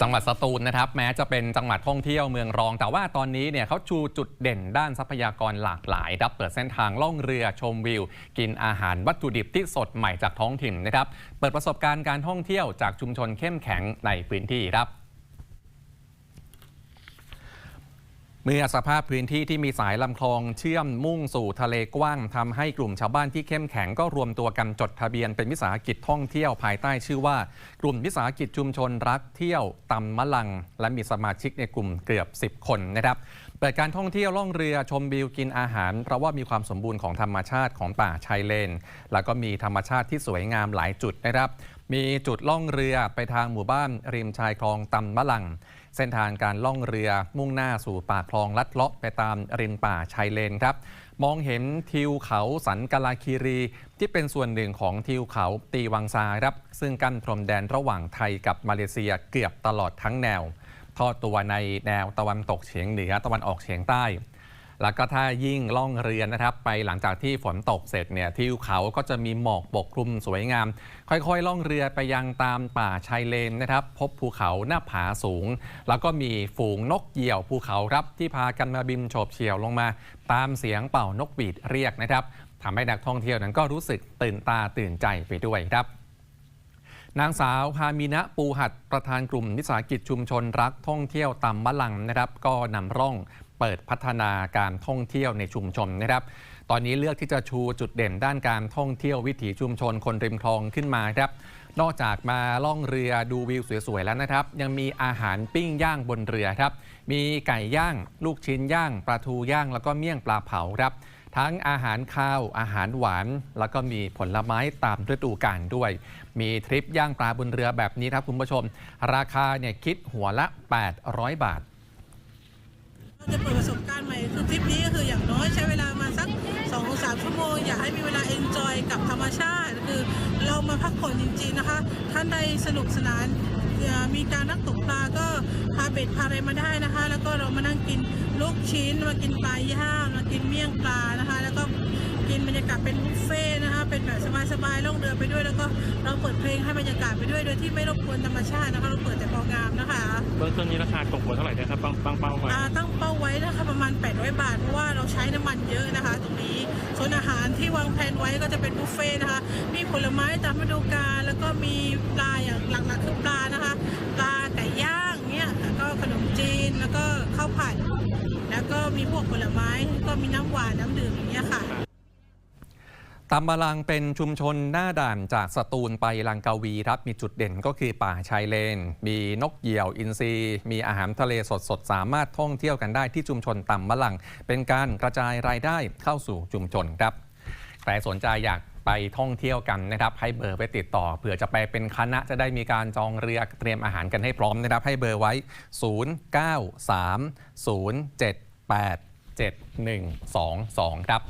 จังหวัดสตูลนะครับ แม้จะเป็นจังหวัดท่องเที่ยวเมืองรอง แต่ว่าตอนนี้เนี่ยเขาชูจุดเด่นด้านทรัพยากรหลากหลายครับเปิดเส้นทางล่องเรือชมวิว กินอาหารวัตถุดิบที่สดใหม่จากท้องถิ่นนะครับ เปิดประสบการณ์การท่องเที่ยวจากชุมชนเข้มแข็งในพื้นที่ครับ เมื่อสภาพพื้นที่ที่มีสายลำคลองเชื่อมมุ่งสู่ทะเลกว้างทำให้กลุ่มชาวบ้านที่เข้มแข็งก็รวมตัวกันจดทะเบียนเป็นวิสาหกิจท่องเที่ยวภายใต้ชื่อว่า กลุ่มวิสาหกิจชุมชนรักเที่ยวตำมะลัง และมีสมาชิกในกลุ่มเกือบ 10 คนนะครับ เปิดการท่องเที่ยวล่องเรือชมวิวกินอาหาร เพราะว่ามีความสมบูรณ์ของธรรมชาติของป่าชายเลน แล้วก็มีธรรมชาติที่สวยงามหลายจุดนะครับ มีจุดล่องเรือไปทางหมู่บ้านริมชายคลองตำมะลัง เส้นทางการล่องเรือมุ่งหน้าสู่ป่าคลองลัดเลาะไปตามริมป่าชายเลนครับ มองเห็นทิวเขาสันกลาคีรี ที่เป็นส่วนหนึ่งของทิวเขาตีวังซาครับ ซึ่งกั้นพรมแดนระหว่างไทยกับมาเลเซียเกือบตลอดทั้งแนว ทอดตัวในแนวตะวันตกเฉียงเหนือตะวันออกเฉียงใต้ แล้วก็ถ้ายิ่งล่องเรือนะครับ ไปหลังจากที่ฝนตกเสร็จเนี่ยทิวเขาก็จะมีหมอกปกคลุมสวยงาม ค่อยๆ ล่องเรือไปยังตามป่าชายเลนนะครับ พบภูเขาหน้าผาสูง แล้วก็มีฝูงนกเหยี่ยวภูเขาครับที่พากันมาบินโฉบเฉี่ยวลงมา ตามเสียงเป่านกหวีดเรียกนะครับทำให้นักท่องเที่ยวนั้นก็รู้สึกตื่นตาตื่นใจไปด้วยครับ นางสาวพามินะปูหัดประธานกลุ่มวิสาหกิจชุมชนรักท่องเที่ยวตำมะลังนะครับ ก็นำร่องเปิดพัฒนาการท่องเที่ยวในชุมชนนะครับ ตอนนี้เลือกที่จะชูจุดเด่นด้านการท่องเที่ยววิถีชุมชนคนริมคลองขึ้นมาครับนอกจากมาล่องเรือดูวิวสวยๆแล้วนะครับ ยังมีอาหารปิ้งย่างบนเรือครับ มีไก่ย่าง ลูกชิ้นย่างปลาทูย่าง แล้วก็เมี่ยงปลาเผาครับ ทั้งอาหารข้าว อาหารหวาน แล้วก็มีผลไม้ตามฤดูกาลด้วย มีทริปย่างปลาบนเรือแบบนี้ครับคุณผู้ชม ราคาเนี่ยคิดหัวละ 800 บาทเราจะเปิดประสบการณ์ใหม่คือทริปนี้ก็คืออย่างน้อยใช้เวลามาสัก2อสามชั่วโมง อยากให้มีเวลาเอนจอยกับธรรมชาติ คือเรามาพักผ่อนจริงๆนะคะ ท่านใดสนุกสนาน มีการนักตกปลาก็พาเบ็ดพาอะไรมาได้นะคะ แล้วก็เรามานั่งกินลูกชิ้นมากินปลาย่างมากินเมี่ยงปลานะคะ แล้วก็กินบรรยากาศเป็นบุฟเฟ่ต์นะคะ เป็นแบบสบายๆล่องเรือไปด้วย แล้วก็เราเปิดเพลงให้บรรยากาศไปด้วยโดยที่ไม่รบกวนธรรมชาตินะคะ เราเปิดแต่พองามนะคะเบื้องต้นนี้ราคาตกหัวเท่าไหร่นะครับตั้งตั้งเป้าไว้อ่าตั้งเป้าไว้ารที่วางแผนไว้ก็จะเป็นบุฟเฟ่นะคะ มีผลไม้ตามฤดูกาลแล้วก็มีปลาอย่างหลักๆคือปลานะคะปลาไก่ย่างเนี่ยแล้วก็ขนมจีนแล้วก็ข้าวผัด แล้วก็มีพวกผลไม้ก็มีน้ำหวานน้ำดื่มอย่างเงี้ยค่ะตำบะลังเป็นชุมชนหน้าด่านจากสตูลไปลังกาวีครับมีจุดเด่นก็คือป่าชายเลน มีนกเหยี่ยวอินทรีมีอาหารทะเลสดสดๆสามารถท่องเที่ยวกันได้ที่ชุมชนตำบะลัง เป็นการกระจายรายได้เข้าสู่ชุมชนครับ ใครสนใจอยากไปท่องเที่ยวกันนะครับ ให้เบอร์ไปติดต่อเผื่อจะไปเป็นคณะจะได้มีการจองเรือเตรียมอาหารกันให้พร้อมนะครับ ให้เบอร์ไว้ 0 9 3 0 7 8 7 1 2 2 ครับ